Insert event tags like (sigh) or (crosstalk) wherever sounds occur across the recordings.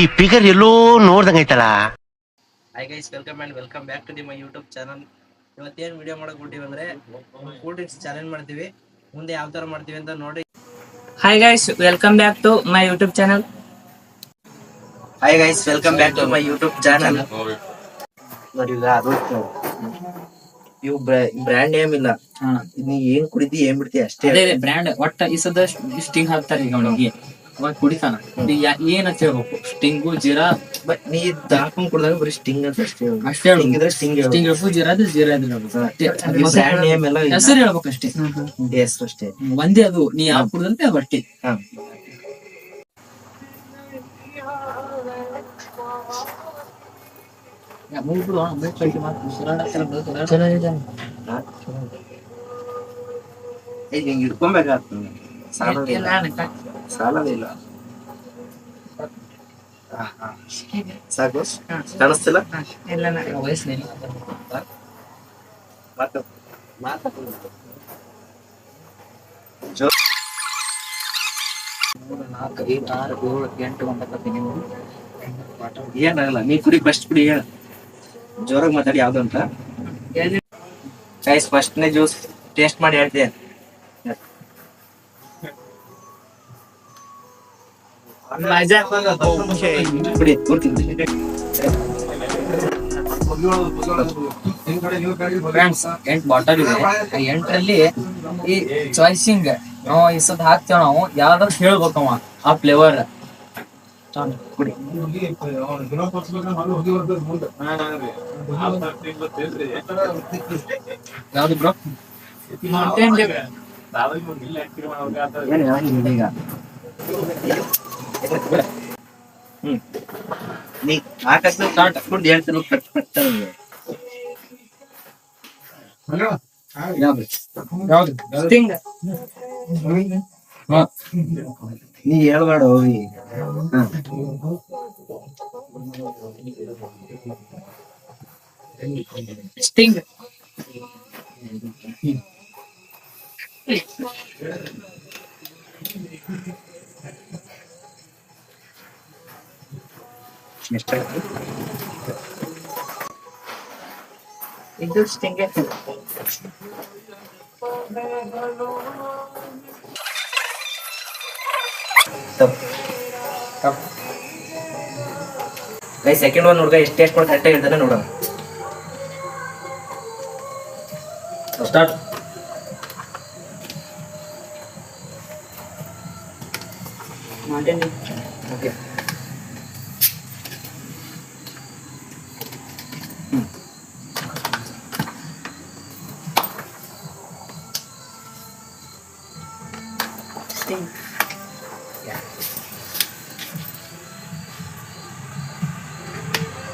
ಈ ಫಿಗರ್ ಎಲ್ಲೋ ನೋಡ್ದಂಗೈತಲ್ಲ hi guys welcome and welcome back to the my YouTube channel ಇವತ್ತೇನು video ಮಾಡಕ್ ಬಿಟ್ಟಿವಿ ಅಂದ್ರೆ ಕೂಲ್ ಡ್ರಿಂಕ್ಸ್ ಚಾಲೆಂಜ್ ಮಾಡ್ತೀವಿ. ಮುಂದೆ ಯಾವ ತರ ಮಾಡ್ತೀವಿ ಅಂತ ನೋಡಿ. Hi guys welcome back to my YouTube channel hi guys welcome back to my YouTube channel ನೋಡಿ ಈಗ ಅದು ಇವು ಬ್ರ್ಯಾಂಡ್ ನೇಮ್ ಇಲ್ಲ. ನೀ ಏನ್ ಕುಡಿದಿ ಏನ್ ಬಿಡ್ತಿ ಅಷ್ಟೇ. ಬ್ರ್ಯಾಂಡ್ ಒಟ್ಟ ಈ ಸದ ಸ್ಟಿಂಗ್ ಹಾಕ್ತಾರೆ ಈಗ ಅವನಿಗೆ. ಅವಾಗ ಕುಡಿತಾನ. ಏನ್ ಅಂತ ಹೇಳ್ಬೇಕು? ಸ್ಟಿಂಗು ಜೀರಾ? ಬಟ್ ನೀ ಹಾಕೊಂಡ್ ಕುಡ್ದಾಗ ಬರೀ ಸ್ಟಿಂಗ್ ಅಂತ ಅಷ್ಟೇ ಹೇಳು. ಅಷ್ಟೇ ಹೇಳ್ಬೇಕು. ಸ್ಟಿಂಗ್ ಸ್ಟಿಂಗ್ ಹೇಳ್ಬೇಕು. ಜೀರಾ ಅದು ಜೀರಾ ಅದು ಹೇಳ್ಬೇಕು. ಹೆಸರು ಹೇಳ್ಬೇಕು ಅಷ್ಟೇ. ಹೆಸರು ಅಷ್ಟೇ. ಒಂದೇ ಅದು. ನೀ ಯಾವ ಕುಡ್ದಂತೆ ಅದು ಅಷ್ಟೇ ಸಾಧ್ಯ ಹಿಡ್ಕೊಬೇಕಾಗ್ತದೆ ಸಾಲದಿಲ್ಲ ಸಾಲದಿಲ್ಲ ಹಾ, ಹಾ. ಸಾಕು. ಕಾಣಿಸ್ತಿಲ್ಲ? ಮಾತು. ನಾಲ್ಕು ಐದು ಆರು ಏಳು ಎಂಟು ಒಂಬತ್ತು ನೀವು ಏನಾಗಲ್ಲ ನೀ ಕುಡಿ ಫಸ್ಟ್ ಕುಡಿ ಹೇಳ. ಜೋರಾಗಿ ಮಾತಾಡಿ ಯಾವ್ದು ಅಂತ. ಗೈಸ್ ಫಸ್ಟ್ನೇ ಜ್ಯೂಸ್ ಟೇಸ್ಟ್ ಮಾಡಿ ಹೇಳ್ತೀನಿ. ಎಂಟ್ ಬಾಟಲ್ ಇದೆ ಎಂಟರಲ್ಲಿ ಈ ಚಾಯ್ಸಿಂಗ್ ನಾವು ಈ ಸದ್ ಹಾಕ್ತೇವ ನಾವು ಯಾವ್ದಾದ್ರು ಹೇಳ್ಬೇಕವ ಆ ಫ್ಲೇವರ್ ಯಾವ್ದು ಬ್ರೋ ಏನು ಈಗ ಹ್ಮ್ ನೀ ಹಾಕಕ್ಕೆ ಸ್ಟಾರ್ಟ್ ಕುಡ್ದು ಹೇಳ್ತೀನಿ ಕಟ್ ಕಟ್ ಅನ್ನೋದು. ಯಾವ್ದು? ಸ್ಟಿಂಗ್ ನೀ ಹೇಳ್ಬೇಡ ಹೋಗಿ ಹ. ಸ್ಟಿಂಗ್ ಎಷ್ಟಾಯ್ತು? ಇದು ಸ್ಟಿಂಗ್ ತಪ್ಪು ಗೈ ಸೆಕೆಂಡ್ ಒನ್ ಹುಡುಗ ಎಷ್ಟು ಟೇಸ್ಟ್ ಮಾಡಿ ಕರೆಕ್ಟಾಗಿ ಹೇಳ್ತಾನೆ ನೋಡೋಣ ಸ್ಟಾರ್ಟ್ ಓಕೆ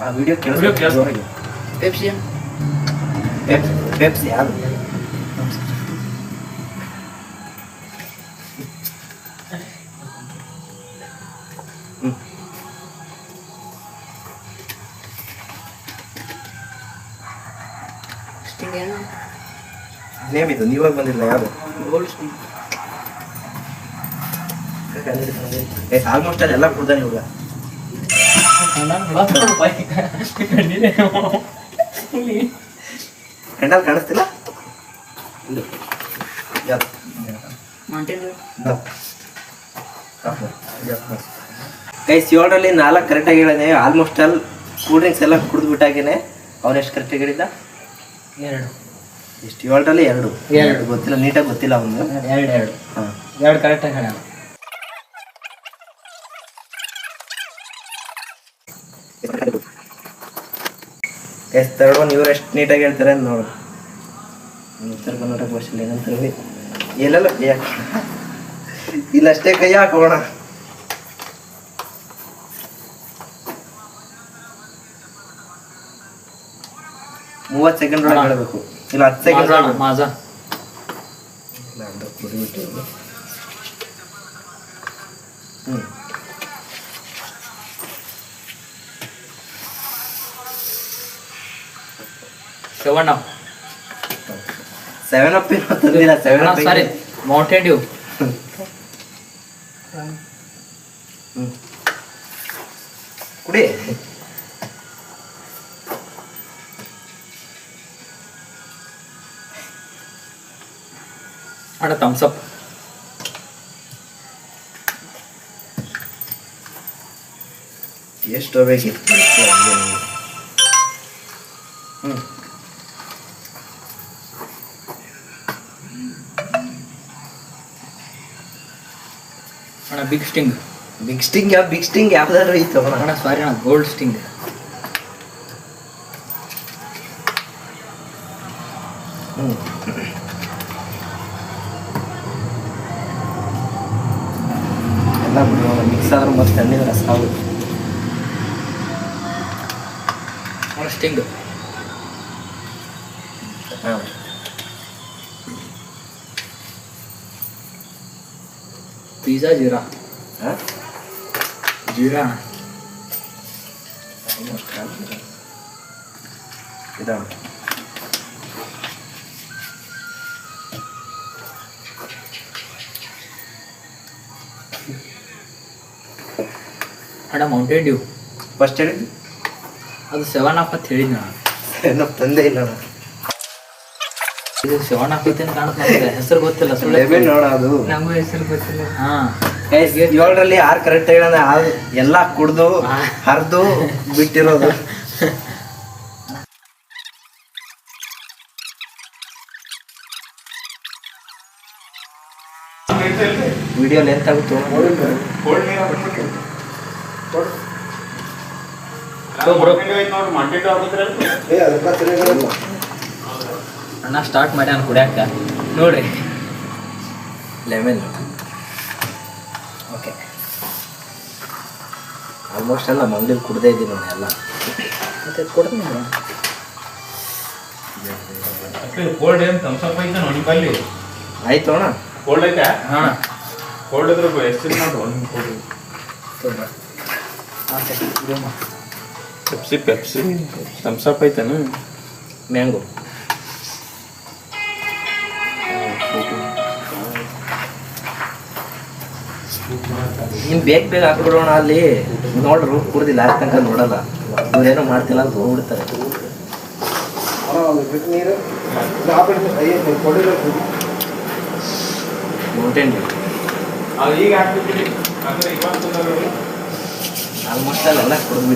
ಆ ವಿಡಿಯೋ Video ಕೇಳಿಸ್ ಕೇಳ್ಸ್- ಜೋರಿಗೆ ಪೆಪ್ಸಿ ಪೆಪ್ ಪೆಪ್ಸಿ ಯಾರು ಹ್ಮ್. ಸ್ಟಿಂಗ್ ಏನು ನೇಮ್ ಇದು ನೀವಾಗ ಬಂದಿಲ್ಲ ಯಾರು ಗೋಲ್ಡ್ ಸ್ಟಿಂಗ್ ಆಲ್ಮೋಸ್ಟ್ ಎಲ್ಲ ಕುಡ್ದಾನೆ ಇವಾಗ ಹೆಂಡಲ್ ಕಾಣಿಸ್ತಿಲ್ಲ? ಗೈಸ್ ಏಳರಲ್ಲಿ ನಾಲ್ಕು ಕರೆಕ್ಟಾಗಿ ಹೇಳಿದೆ ಆಲ್ಮೋಸ್ಟ್ ಆಲ್ ಕೂಲ್ ಡ್ರಿಂಕ್ಸ್ ಎಲ್ಲ ಕುಡಿದು ಬಿಟ್ಟಾಗೇನೆ. ಅವ್ನು ಎಷ್ಟು ಕರೆಕ್ಟಾಗಿ ಹೇಳಿದ್ದ? ಎರಡು. ಎಷ್ಟು? ಏಳರಲ್ಲಿ ಎರಡು. ಎರಡು. ಗೊತ್ತಿಲ್ಲ ನೀಟಾಗಿ ಗೊತ್ತಿಲ್ಲ ಅವನು ಎರಡು ಎರಡು. ಹಾಂ. ಎರಡು ಕರೆಕ್ಟಾಗಿ ಹೇಳ ಎಷ್ಟು ತರ್ಡ್ ಒನ್ ಇವ್ರು ಎಷ್ಟು ನೀಟಾಗಿ ಹೇಳ್ತಾರೆ ಅಂತ ನೋಡು. ಉತ್ತರ ಕರ್ನಾಟಕ ಭಾಷೆಯಲ್ಲಿ ಏನಂತಾರೆ ಎಲ್ಲೆಲ್ಲ ಕೈ ಹಾಕೋಣ ಇಲ್ಲಷ್ಟೇ ಕೈ ಹಾಕೋಣ. ಮೂವತ್ತು ಸೆಕೆಂಡ್ ಒಳಗೆ ಹೇಳಬೇಕು. ಇಲ್ಲ ಹತ್ತು ಸೆಕೆಂಡ್ ಒಳಗೆ. ಮಾಜಾ. ಇಲ್ಲ, ಕುಡಿಬಿಟ್ಟು. ಸೆವೆನ್ ಸೆವೆನ್ ಅಪ್ ಏನೋ ತಂದಿಲ್ಲ seven up sorry Mountain Dew ಕುಡಿ ಅಣ್ಣ ಥಮ್ಸ್ ಅಪ್ ಎಷ್ಟು ಬೇಕಿತ್ತು ಅಣ್ಣ ಬಿಗ್ ಸ್ಟಿಂಗ್ ಬಿಗ್ ಸ್ಟಿಂಗ್ ಯಾವ ಬಿಗ್ ಸ್ಟಿಂಗ್ ಯಾವ್ದಾದ್ರು ಐತವ ಅಣ್ಣ ಸಾರಿ ಅಣ್ಣ ಗೋಲ್ಡ್ ಸ್ಟಿಂಗ್ ಹ್ಞೂ ಎಲ್ಲ ಬಿಡುವ ಮಿಕ್ಸ್ ಆದ್ರೂ ಮತ್ತೆ ತಣ್ಣೀರು ರಸ ಆಗುತ್ತೆ. ಅಣ್ಣ ಸ್ಟಿಂಗ್ ಹಾಂ ಪಿಜ್ಜಾ ಜೀರಾ ಜೀರಾ ಇದಾವ ಅಣ್ಣ ಮೌಂಟೇನ್ ಡ್ಯೂ ಫಸ್ಟ್ ಹೇಳಿದ್ದು ಅದು ಸೆವೆನ್ ಅಪ್ ಅಂತ ಹೇಳಿದ್ನ ಏನೋ ತಂದೆ ಇಲ್ಲ. ನಾನು ಇದು ಅಂತ ಕಾಣುತ್ತೆ ಹೆಸರು ಗೊತ್ತಿಲ್ಲ ಸುಳ್ಳು ಅದು. ನಮಗೂ ಹೆಸರು ಗೊತ್ತಿಲ್ಲ. ಹಾ. ಏಳರಲ್ಲಿ ಯಾರು ಕರೆಕ್ಟ್ ಹೇಳ ಎಲ್ಲ ಕುಡ್ದು ಹರಿದು ಬಿಟ್ಟಿರೋದು. ವಿಡಿಯೋ ಲೆಂತ್ ಆಗುತ್ತೆ ಅಣ್ಣ ಸ್ಟಾರ್ಟ್ ಮಾಡ್ಯಾನ ಕುಡಿಯಾಕ. ನೋಡ್ರಿ. ಲೆಮನ್ ಓಕೆ ಆಲ್ಮೋಸ್ಟ್ ಎಲ್ಲ ಮಂಗ್ಳೂರು ಕುಡ್ದೇ ಇದ್ದೀನಿ ನಾನು ಎಲ್ಲ. ಮತ್ತೆ ಕೊಡ್ತೀನಿ ಕೋಲ್ಡ್ ಏನು ತಮ್ಸಪ್ ಐತೆ ನೋಡಿ ಬಲ್ಲಿ ಆಯ್ತು ಅಣ್ಣ. ಕೋಲ್ಡ್ ಐತೆ? ಹಾಂ. ಕೋಲ್ಡ್ ಇದ್ರೆ ಎಷ್ಟು ನೋಡಿ ಒಂದು cold Pepsi Pepsi Thums Up ಐತೇನು? ಮ್ಯಾಂಗೋ ಇನ್ ಬೇಗ ಬೇಗ ಹಾಕ್ಬಿಡೋಣ ಅಲ್ಲಿ. ನೋಡ್ರು ಕುಡ್ದಿಲ್ಲ ಲಾಸ್ಟ್ ತನಕ ನೋಡಲ್ಲ. ಇವ್ರೇನೋ ಮಾಡ್ತಿಲ್ಲ ಅಂತ ಹೋಗ್ಬಿಡ್ತಾರೆ. ಮೌಂಟೇನ್ ಆಲ್ಮೋಸ್ಟ್ ಅಲ್ಲೆಲ್ಲ ಕುಡಿದು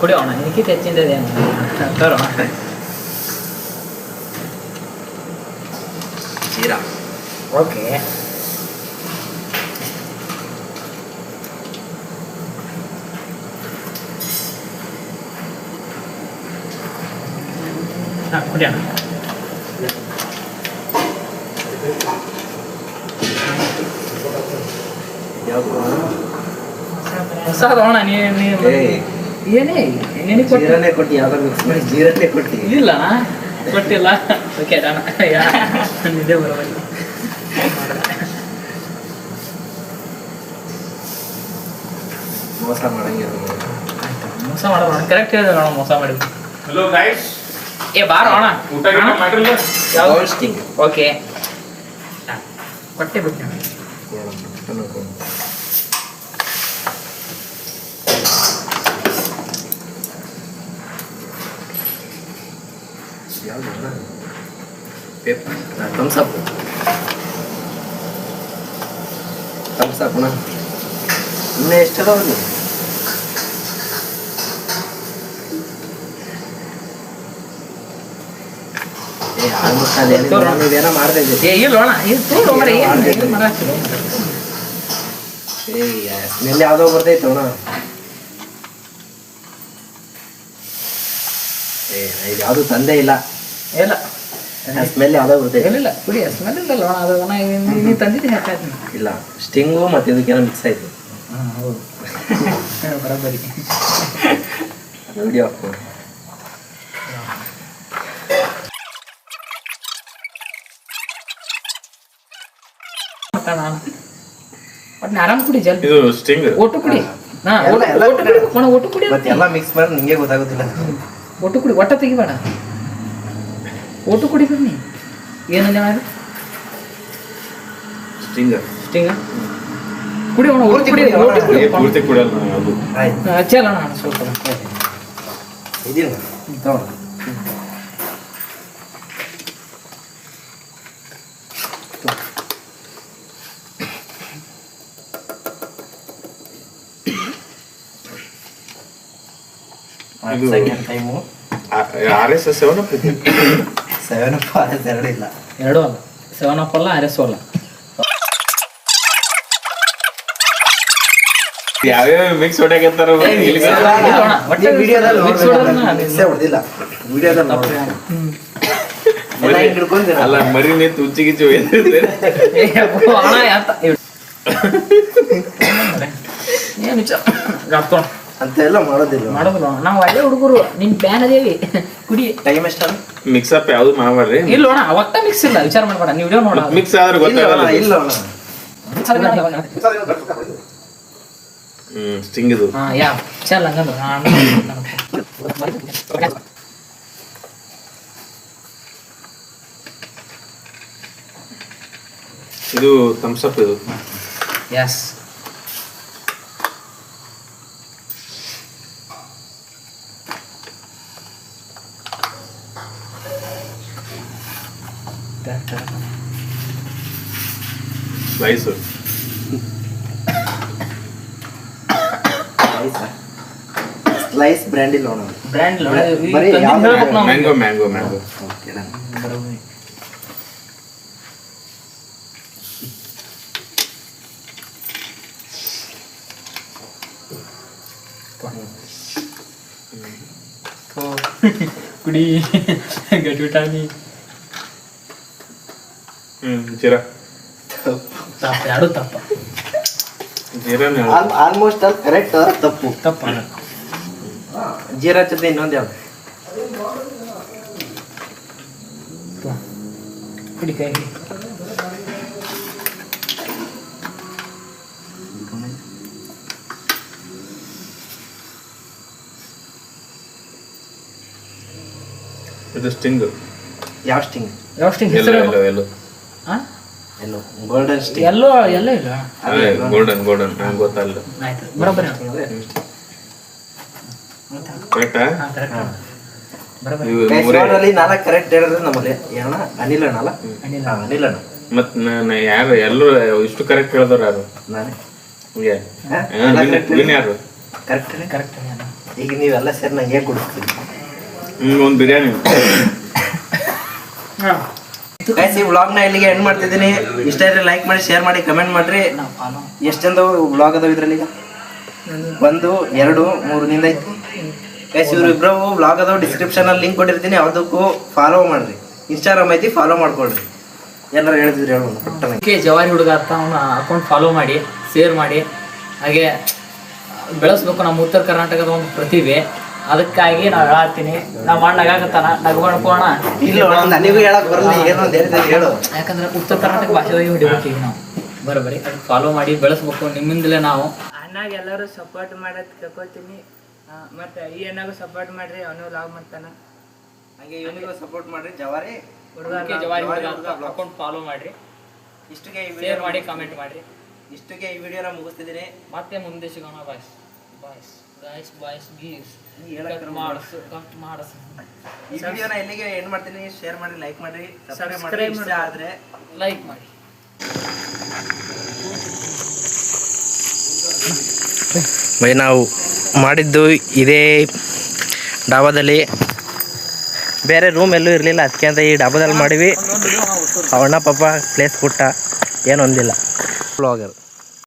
ಕುಡಿಯೋಣ ಹೆಚ್ಚಿಂದ ಹೆಚ್ಚಿಂದದೆ ತೋರೋಣ ಜೀರಾ ಓಕೆ ಹಾಂ ಕುಡಿಯೋಣ ಹೊಸ ನೀ ಏನೇ ಜೀರಾನೇ ಕೊಟ್ಟು ಯಾವ್ದಾರು ಮಿಕ್ಸ್ ಮಾಡಿ ಜೀರನ್ನೇ ಕೊಟ್ಟಿ. ಇಲ್ಲ ಕೊಟ್ಟಿಲ್ಲ. ಓಕೆ (laughs) (laughs) ಅಣ್ಣ ನಿದ್ದೆ ಬರೋಲ್ಲ ಮೋಸ ಮಾಡಂಗಿಲ್ಲ ಮೋಸ ಮಾಡೋಣ ಕರೆಕ್ಟ್ ಹೇಳಿದ್ರೆ ಅಣ್ಣ ಮೋಸ ಮಾಡಿದ್ವಿ ಹಲೋ ಗೈಸ್ ಏ ಬಾರ ಅಣ್ಣ. ಊಟ ಮಾಡಿರಲ್ಲ? ಯಾವ. ಓಕೆ ಕೊಟ್ಟೆ ಬಿಟ್ಟು. Paper Thums Up Thums Up ಅಣ್ಣ ಇನ್ನೂ ಎಷ್ಟದಾವ ಅದು ಏ ಮಾಡ್ತಾ ಇಲ್ಲ ಅಣ್ಣ ಇದು ತೋಡು ಮರ ಏನು ಏನು ಮಾಡಾಕ್ತಿಲ್ಲ ಏ ಸ್ಮೆಲ್ ಯಾವುದೋ ಬರ್ತೈತೆ ಏ ಇದು ಯಾವುದು ತಂದೆ ಇಲ್ಲ ಇಲ್ಲ ಸ್ಮೆಲ್ ಯಾವ್ದೋ ಬರ್ತೈತೆ. ಇಲ್ಲ. ಕುಡಿ ಸ್ಮೆಲ್ ಇಲ್ಲ ಲೋಣ ಅದು ನಾ ನೀನು ತಂದಿದ್ದೀನಿ ಹೆಚ್ಚಾಯ್ತು ಇಲ್ಲ ಸ್ಟಿಂಗು ಮತ್ತೆ ಇದಕ್ಕೇನೋ ಮಿಕ್ಸ್ ಆಯ್ತು. ಹಾಂ ಹೌದು. ಬರೋಬ್ಬರಿ. ವಿಡಿಯೋ ಒಟ್ಟು ಆರಾಮ್ ಕುಡಿ ಜಲ್ ಇದು ಸ್ಟಿಂಗ್ ಒಟ್ಟು ಕುಡಿ. ಹಾ ಎಲ್ಲ- ಒಟ್ಟು ಕುಡಿ. ಒಣ ಒಟ್ಟು ಕುಡಿ ಮತ್ತೆ ಎಲ್ಲ ಮಿಕ್ಸ್ ಮಾಡಿ ನಿಂಗೆ ಗೊತ್ತಾಗೋದಿಲ್ಲ. ಒಟ್ಟು ಕುಡಿ ಒಟ್ಟ ತೆಗಿಬೇಡ. ಒಟ್ಟು ಕುಡಿ ಬನ್ನಿ ಏನಂದ ಸ್ಟಿಂಗ್ ಸ್ಟಿಂಗರ್ ಕುಡಿ. ಕುಡಿ ಪೂರ್ತಿ ಕುಡಿಯಲ್ಲ ಅದು. ಆಯ್ತು. ಹಚ್ಚಲ್ಲ ನಾನು ಸ್ವಲ್ಪ. R S S seven seven up ಎರಡು ಇಲ್ಲ ಎರಡೂ ಅಲ್ಲ. ಸೆವೆನ್ ಅಪ್ ಅಲ್ಲ ಆರ್ ಎಸ್ ಅಲ್ಲ ಯಾವ್ಯಾವ ಮಿಕ್ಸ್ ಹೊಡ್ಯಾಕತ್ತಾರ ಒಟ್ಟು ವಿಡಿಯೋದಲ್ಲಿ mix ಮಿಕ್ಸೇ ಹೊಡೆದಿಲ್ಲ ವಿಡಿಯೋದಲ್ಲಿ ಎಲ್ಲ ಹಿಂಗ್ ಅಲ್ಲ ಮರಿ ನಿಂತು ಉಚ್ಚಿ ಗಿಚ್ಚಿ ಏ ಅಪ್ಪು, ಅಣ್ಣ ಯಾತ ಏನು ವಿಚಾರ? ಗಾಡ್ತೋಣ ಅಂತ ಎಲ್ಲ ಮಾಡೋದಿಲ್ಲ. ಮಾಡೋದಿಲ್ಲ. ನಾವು ಒಳ್ಳೆ ಹುಡುಗರು ನಿನ್ ಬ್ಯಾನ್ ಅದೇವಿ ಕುಡಿ. ಟೈಮ್ ಎಷ್ಟ ಮಿಕ್ಸ್ ಅಪ್ ಯಾವ್ದು ಮಾಡ್ಬೇಡ್ರಿ ಇಲ್ಲ ಅಣ್ಣ ಅವತ್ತ ಮಿಕ್ಸ್ ಇಲ್ಲ. ವಿಚಾರ ಮಾಡ್ಬೇಡ ನೀವು ವಿಡಿಯೋ ನೋಡ ಮಿಕ್ಸ್ ಆದ್ರೆ ಗೊತ್ತಾಗಲ್ಲ. ಇಲ್ಲ ಅಣ್ಣ. ಹ್ಮ್ ಸ್ಟಿಂಗ್ ಇದು ಹಾ ಯಾ ಚಲ್ ಹಂಗಂದ್ರೆ. ಇದು ಥಮ್ಸ್ ಅಪ್ ಇದು. ಎಸ್ ಸ್ಲೈಸ್ ಸ್ಲೈಸ್ ಬ್ರ್ಯಾಂಡ್ ಇಲ್ಲ ಅಣ್ಣ ಬ್ರ್ಯಾಂಡ್ ಬರೀ ಯಾವ್ದು ಹೇಳ್ಬೇಕು ನಾವು mango mango mango okay done. ಬರೋಬ್ಬರಿ. ಥೋ. ಕುಡಿ. ಗಟ್ಬಿಟ್ಟಾನಿ ಹ್ಮ್ ಜೀರಾ. ತಪ್ಪ. ಎರಡು ತಪ್ಪ? ಆಲ್ಮೋಸ್ಟ್ ಅಲ್ಲಿ ಕರೆಕ್ಟ್ ತಪ್ಪು? ತಪ್ಪ ಜೀರಾ ಜೊತೆ ಇನ್ನೊಂದು ಯಾವ್ದು? ಕುಡಿ ಕೈ. ಇದು ಸ್ಟಿಂಗ್ ಯಾವ ಸ್ಟಿಂಗ್ ಯಾವ ಸ್ಟಿಂಗ್ ಎಲ್ಲೋ ಹೆಸರು ಎಲ್ಲೋ ಎಲ್ಲೋ ಹಾ ಎಲ್ಲೋ ಗೋಲ್ಡನ್ ಎಲ್ಲೋ ಎಲ್ಲ ಇಲ್ಲ ಗೋಲ್ಡನ್ ಗೋಲ್ಡನ್ ನಂಗೆ ಗೊತ್ತಲ್ಲ. ಆಯ್ತು ಬರೋಬ್ಬರಿ ಕರೆಕ್ಟಾ ಹಾ ನಾಲ್ಕು ಹೇಳಿದ್ರೆ ನಮ್ಮಲ್ಲಿ ಏನಣ್ಣ? ಅನಿಲ್ ಅಣ್ಣ ಅಲ್ಲ ಅನಿಲ್ ಹಾ, ಅನಿಲ್ ಅಣ್ಣ. ಮತ್ ನಾನು ಯಾರು ಎಲ್ಲರೂ ಇಷ್ಟು ಕರೆಕ್ಟ್ ಹೇಳಿದ್ರು ಯಾರು? ನಾನೇ. ಹೀಗೆ? ಹಾ? ವಿನ್ ಯಾರು? ಕರೆಕ್ಟ್ ಕರೆಕ್ಟ್ ಈಗ ನೀವೆಲ್ಲ ಸೇರಿ ನಂಗೆ ಕೊಡಿಸ್ತೀವಿ ಹ್ಮ್ ಬಿರಿಯಾನಿ. ಬಿರಿಯಾನಿ ಗೈಸ್ ಈ ವ್ಲಾಗ್ನ ಇಲ್ಲಿಗೆ ಎಂಡ್ ಮಾಡ್ತಿದ್ದೀನಿ. ಇಷ್ಟ ಇದ್ರೆ ಲೈಕ್ ಮಾಡಿ ಶೇರ್ ಮಾಡಿ ಕಮೆಂಟ್ ಮಾಡ್ರಿ. ಎಷ್ಟು ಜನದ ವ್ಲಾಗ್ ಅದಾವ ಇದ್ರಲ್ಲಿ ಈಗ ಒಂದು, ಎರಡು, ಮೂರು ನಿಂದ ಐತಿ. ಗೈಸ್ ಇವ್ರು ಇಬ್ಬರು ವ್ಲಾಗ್ ಅದಾವ ಡಿಸ್ಕ್ರಿಪ್ಷನ್ ಅಲ್ಲಿ ಲಿಂಕ್ ಕೊಟ್ಟಿರ್ತೀನಿ. ಅದಕ್ಕೂ ಫಾಲೋ ಮಾಡ್ರಿ. ಇನ್ಸ್ಟಾಗ್ರಾಮ್ ಐತಿ ಫಾಲೋ ಮಾಡ್ಕೊಳ್ರಿ. ಎಲ್ಲರೂ ಹೇಳ್ತಿದ್ರು ಹೇಳೋಣ, ಪಟ್ಟಣ. ಜವಾರಿ ಹುಡುಗ ಅಂತ ಅವನ ಅಕೌಂಟ್ ಫಾಲೋ ಮಾಡಿ ಶೇರ್ ಮಾಡಿ. ಹಾಗೆ ಬೆಳೆಸ್ಬೇಕು ನಮ್ಮ ಉತ್ತರ ಕರ್ನಾಟಕದ ಒಂದು ಪ್ರತಿಭೆ. ಅದಕ್ಕಾಗಿ ನಾವು ಹೇಳ್ತೀನಿ. ನಮ್ಮ ಅಣ್ಣ ನಗಾಕತ್ತಾನ ನಗಬಣ್ಕೋಣ ಇಲ್ಲ ಅಣ್ಣ, ನನಗೂ ಹೇಳಕ್ ಬರಲ್ಲ. ಏನೊಂದು ಹೇಳಿದ್ರೆ ಹೇಳು. ಯಾಕಂದ್ರೆ ಉತ್ತರ ಕರ್ನಾಟಕ ಭಾಷೆದಾಗಿ ಹೊಡಿಬೇಕು ಈಗ ನಾವು. ಬರೋಬರಿ ಅದಕ್ಕೆ ಫಾಲೋ ಮಾಡಿ ಬೆಳೆಸ್ಬೇಕು ನಿಮ್ಮಿಂದಲೇ ನಾವು. ಅಣ್ಣಾಗ ಎಲ್ಲರೂ ಸಪೋರ್ಟ್ ಮಾಡೋದ್ ಕೇಳ್ಕೊತೀನಿ ಮತ್ತೆ ಈ ಅಣ್ಣಗೂ ಸಪೋರ್ಟ್ ಮಾಡ್ರಿ ಅವನು ಲಾಗ್ ಮಾಡ್ತಾನ ಹಾಗೆ ಇವನಿಗೂ ಸಪೋರ್ಟ್ ಮಾಡ್ರಿ. ಜವಾರಿ. ಜವಾರಿ ಹುಡುಗ ಅಕೌಂಟ್ ಫಾಲೋ ಮಾಡ್ರಿ. ಇಷ್ಟಕ್ಕೆ ಶೇರ್ ವಿಡಿಯೋ ಮಾಡಿ ಕಾಮೆಂಟ್ ಮಾಡ್ರಿ. ಇಷ್ಟಕ್ಕೆ ಈ ವಿಡಿಯೋನ ಮುಗಿಸ್ತಿದ್ದೀನಿ. ಮತ್ತೆ ಮುಂದೆ ಸಿಗೋಣ byes byes byes byes guys ನೀ ಹೇಳಕ್ ಕಟ್ ಮಾಡಿಸು ಕಟ್ ಮಾಡಿಸು. ಈ ವಿಡಿಯೋನ ಎಲ್ಲಿಗೆ ಎಂಡ್ ಮಾಡ್ತೀನಿ ಶೇರ್ ಮಾಡಿ ಲೈಕ್ ಮಾಡ್ರಿ ಸಬ್ಸ್ಕ್ರೈಬ್ ಮಾಡಿ ಇಷ್ಟ ಮಾಡಿ. ಲೈಕ್ ಮಾಡಿ. ಬೈ ನಾವು ಮಾಡಿದ್ದು ಇದೇ ಡಾಬಾದಲ್ಲಿ. ಬೇರೆ ರೂಮ್ ಎಲ್ಲೂ ಇರಲಿಲ್ಲ ಅದಕ್ಕೆ ಅಂತ ಈ ಡಾಬಾದಲ್ಲಿ ಮಾಡಿವಿ. ಅವಣ್ಣ ಪಾಪ ಪ್ಲೇಸ್ ಕೊಟ್ಟ ಏನೊಂದಿಲ್ಲ ಬ್ಲಾಗರ್